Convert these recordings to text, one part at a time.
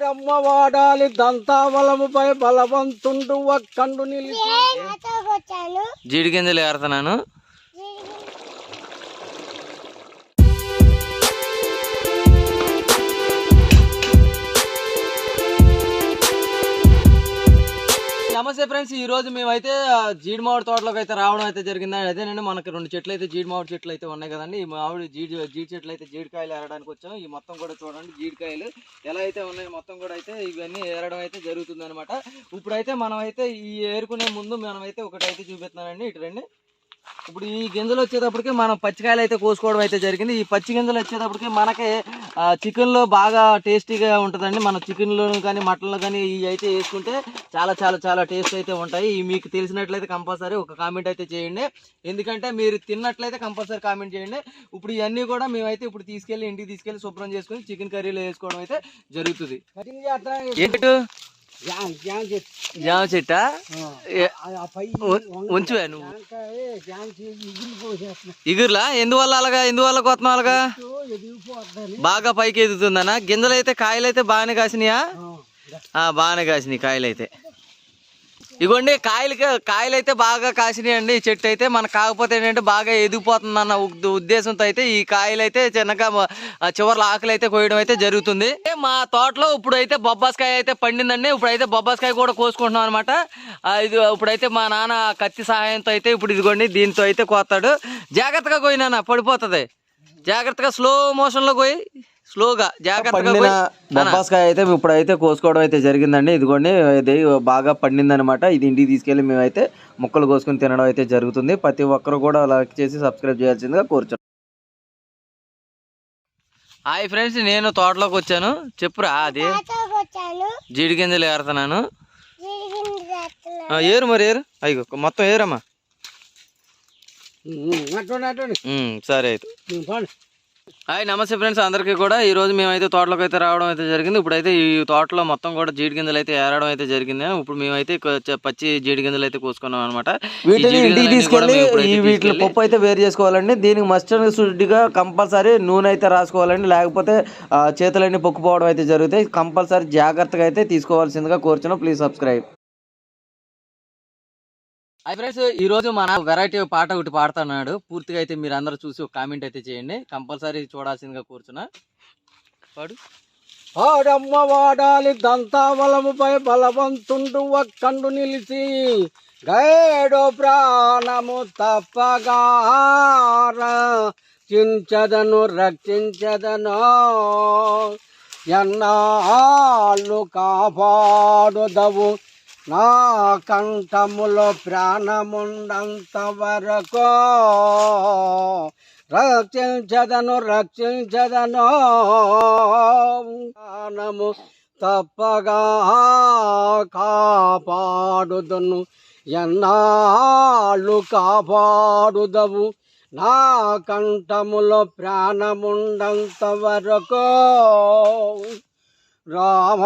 ఓడమ్మ వాడాలి దంతావలముపై బలవంతుండు ఒక్కండు నిలిచి. జీడి గింజలు ఏరుతున్నాను. నమస్తే ఫ్రెండ్స్ ఈ రోజు మేమైతే జీడి మామిడి తోటలోకి అయితే రావడం అయితే జరిగింది. నేను మనకి రెండు చెట్లు అయితే జీడి మామిడి చెట్లు అయితే ఉన్నాయి కదండి. ఈ మామిడి జీడి జీడి చెట్లు అయితే జీడికాయలు ఏరడానికి వచ్చాం. ఈ మొత్తం కూడా చూడండి జీడికాయలు ఎలా అయితే ఉన్నాయో మొత్తం కూడా అయితే ఇవన్నీ ఏరడం అయితే జరుగుతుంది అనమాట ఇప్పుడైతే మనం అయితే ఈ ఏరుకునే ముందు మనమైతే ఒకటైతే చూపిస్తున్నానండి. ఇటు రండి. ఇప్పుడు ఈ గింజలు వచ్చేటప్పటికి మనం పచ్చికాయలు అయితే కోసుకోవడం అయితే జరిగింది. ఈ పచ్చి గింజలు వచ్చేటప్పటికి మనకి ఆ, చికెన్లో బాగా టేస్టీగా ఉంటుందండి. మన చికెన్లో కానీ మటన్లో కానీ ఇవి అయితే వేసుకుంటే చాలా చాలా చాలా టేస్ట్ అయితే ఉంటాయి. ఇవి మీకు తెలిసినట్లయితే కంపల్సరీ ఒక కామెంట్ అయితే చేయండి. ఎందుకంటే మీరు తిన్నట్లయితే కంపల్సరీ కామెంట్ చేయండి. ఇప్పుడు ఇవన్నీ కూడా మేమైతే ఇప్పుడు తీసుకెళ్ళి ఇంటికి తీసుకెళ్ళి శుభ్రం చేసుకొని చికెన్ కర్రీలో వేసుకోవడం అయితే జరుగుతుంది. జామ్ చెట్టా? ఉంచువే నువ్వు. ఇగుర్లా? ఎందువల్ల అలాగా? ఎందువల్ల కొత్త అలాగా బాగా పైకి ఎదుగుతుందనా గింజలు అయితే కాయలు అయితే బాగానే కాసినాయా? ఆ, బాగానే కాసినాయి కాయలు అయితే ఇగోండి కాయలు కాయలు అయితే బాగా కాసినాయి అండి ఈ చెట్టు అయితే మనకు కాకపోతే ఏంటంటే బాగా ఎదిగిపోతుంది అన్న ఉద్- ఉద్దేశంతో అయితే ఈ కాయలు అయితే చిన్నగా చివరిలో ఆకులు అయితే కోయడం అయితే జరుగుతుంది. మా తోటలో ఇప్పుడు అయితే బొబ్బాస్కాయ అయితే పండిందండి. ఇప్పుడు అయితే బొబ్బాస్కాయ కూడా కోసుకుంటున్నాం అనమాట ఇది ఇప్పుడైతే మా నాన్న కత్తి సహాయంతో అయితే ఇప్పుడు ఇదిగోండి దీంతో అయితే కోస్తాడు. జాగ్రత్తగా కోయినా పడిపోతుంది. జాగ్రత్తగా స్లో మోషన్లో పోయి స్లోగా జాగ్రత్తగా పోయి బొబ్బాస్కాయ అయితే ఇప్పుడైతే కోసుకోవడం అయితే జరిగిందండి. ఇదిగోండి ఇది బాగా పండింది అనమాట ఇది ఇంటికి తీసుకెళ్ళి మేమైతే ముక్కలు కోసుకుని తినడం అయితే జరుగుతుంది. ప్రతి ఒక్కరు కూడా లైక్ చేసి సబ్స్క్రైబ్ చేయాల్సిందిగా కోరుచున్నాను హాయ్ ఫ్రెండ్స్ నేను తోటలోకి వచ్చాను. చెప్పురా అది? వచ్చాను. జీడి గింజలు ఏరుతున్నాను. ఏరు మరి ఏరు. అయ్యో మొత్తం ఏరమ్మా. సరే అయితే. హాయ్ నమస్తే ఫ్రెండ్స్. అందరికీ కూడా ఈ రోజు మేమైతే తోటలోకి అయితే రావడం అయితే జరిగింది. ఇప్పుడైతే ఈ తోటలో మొత్తం కూడా జీడి గింజలు అయితే ఏరడం అయితే జరిగింది. ఇప్పుడు మేమైతే పచ్చి జీడి గింజలు అయితే కోసుకున్నాం అనమాట వీటిని పప్పు అయితే వేరు చేసుకోవాలండి. దీనికి మస్టర్డ్ శుద్ధిగా కంపల్సరీ నూనె అయితే రాసుకోవాలండి. లేకపోతే చేతులన్నీ పొక్కుపోవడం అయితే జరుగుతాయి. కంపల్సరీ జాగ్రత్తగా అయితే తీసుకోవాల్సిందిగా కోరుచున్నాం. Please subscribe. హై ఫ్రెండ్స్ ఈ రోజు మన వెరైటీ పాట ఒకటి పాడుతున్నాడు. పూర్తిగా అయితే మీరు అందరూ చూసి ఒక కామెంట్ అయితే చేయండి. కంపల్సరీ చూడాల్సిందిగా కూర్చున్నా. పాడు. ఆడమ్మ వాడాలి దంతావలముపై బలవంతుండు ఒక్కండు నిలిచి గైడో ప్రాణము తప్పగా చించదను రక్షించదను. ఎన్నాళ్ళు కాపాడుదవు నా కంఠములో ప్రాణముండంత వరకు రక్షించదను రక్షించదను. ప్రాణము తప్పగా కాపాడుదను. ఎన్నాళ్ళు కాపాడుదవు నా కంఠములో ప్రాణముండంత వరకు రామ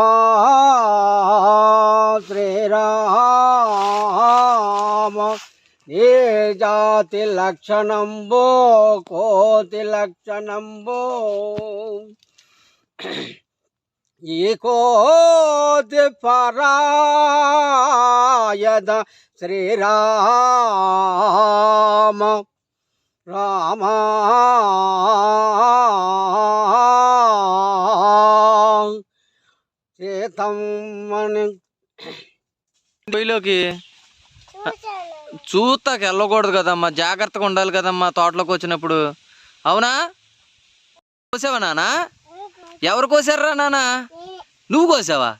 శ్రీరామ ఏ జాతి లక్షణంబో కోతి లక్షణంబో ఈ కోతి పరాయద శ్రీరామ రామ పొయ్యిలోకి చూశాను వెళ్ళకూడదు కదమ్మా జాగ్రత్తగా ఉండాలి కదమ్మా తోటలోకి వచ్చినప్పుడు. అవునా? కోసావా నానా? ఎవరు కోసారా నానా? నువ్వు కోసావా?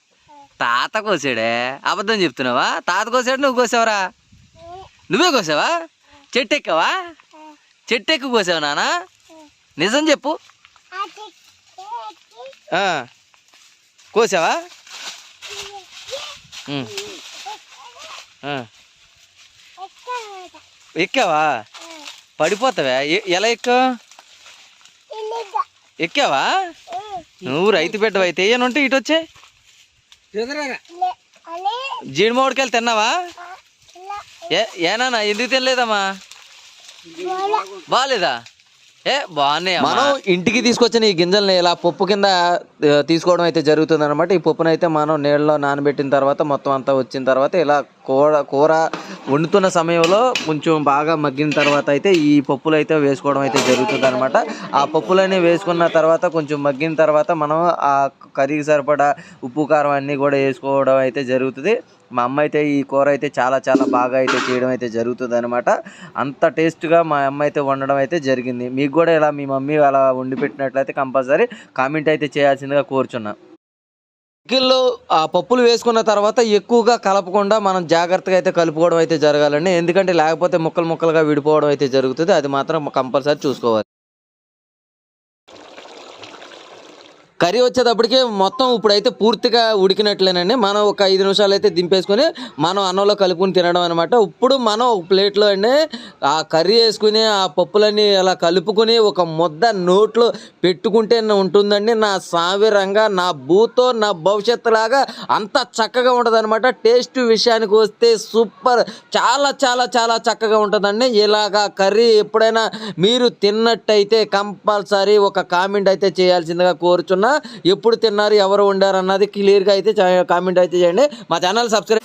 తాత కోసాడే. అబద్ధం చెప్తున్నావా? తాత కోసాడు నువ్వు కోసావరా? నువ్వే కోసావా? చెట్టు ఎక్కవా చెట్టు ఎక్కువ కోసావా నానా? నిజం చెప్పు. కోసావా? ఎక్కావా? పడిపోతావా? ఎ- ఎలా ఎక్కావు? ఎక్కావా? నువ్వు రైతు బిడ్డవు అయితే? ఏమనుంటే ఇటు వచ్చే? జీడి మామిడికాయలు తిన్నావా? ఏ ఏనా ఎందుకు తినలేదమ్మా? బాగాలేదా ఏ బాగున్నాయి మనం ఇంటికి తీసుకొచ్చిన ఈ గింజల్ని ఇలా పప్పు కింద తీసుకోవడం అయితే జరుగుతుంది అనమాట ఈ పప్పును అయితే మనం నీళ్ళలో నానబెట్టిన తర్వాత మొత్తం అంతా వచ్చిన తర్వాత ఇలా కూర కూర వండుతున్న సమయంలో కొంచెం బాగా మగ్గిన తర్వాత అయితే ఈ పప్పులు అయితే వేసుకోవడం అయితే జరుగుతుంది అనమాట ఆ పప్పులన్నీ వేసుకున్న తర్వాత కొంచెం మగ్గిన తర్వాత మనం ఆ కర్రీకి సరిపడా ఉప్పు కారం అన్నీ కూడా వేసుకోవడం అయితే జరుగుతుంది. మా అమ్మ అయితే ఈ కూర అయితే చాలా చాలా బాగా అయితే చేయడం అయితే జరుగుతుంది అనమాట అంత టేస్ట్గా మా అమ్మ అయితే వండడం అయితే జరిగింది. మీకు కూడా ఇలా మీ మమ్మీ అలా వండి పెట్టినట్లయితే కంపల్సరీ కామెంట్ అయితే చేయాల్సిందిగా కోరుచున్నాను చికెన్లో ఆ పప్పులు వేసుకున్న తర్వాత ఎక్కువగా కలపకుండా మనం జాగ్రత్తగా అయితే కలుపుకోవడం అయితే జరగాలండి. ఎందుకంటే లేకపోతే ముక్కలు ముక్కలుగా విడిపోవడం అయితే జరుగుతుంది. అది మాత్రం కంపల్సరీ చూసుకోవాలి. కర్రీ వచ్చేటప్పటికి మొత్తం ఇప్పుడైతే పూర్తిగా ఉడికినట్లేనండి. మనం ఒక ఐదు నిమిషాలు అయితే దింపేసుకొని మనం అన్నంలో కలుపుకొని తినడం అనమాట ఇప్పుడు మనం ఒక ప్లేట్లో అండి ఆ కర్రీ వేసుకుని ఆ పప్పులన్నీ అలా కలుపుకొని ఒక ముద్ద నోట్లో పెట్టుకుంటే ఉంటుందండి. నా సావిరంగా నా భూతో నా భవిష్యత్తు లాగా అంత చక్కగా ఉంటుందనమాట టేస్ట్ విషయానికి వస్తే సూపర్. చాలా చాలా చాలా చక్కగా ఉంటుందండి. ఇలాగా కర్రీ ఎప్పుడైనా మీరు తిన్నట్టయితే కంపల్సరీ ఒక కామెంట్ అయితే చేయాల్సిందిగా కోరుచున్నా. ఎప్పుడు తిన్నారు ఎవరు ఉండారు అన్నది క్లియర్గా అయితే కామెంట్ అయితే చేయండి. మా ఛానల్ సబ్స్క్రైబ్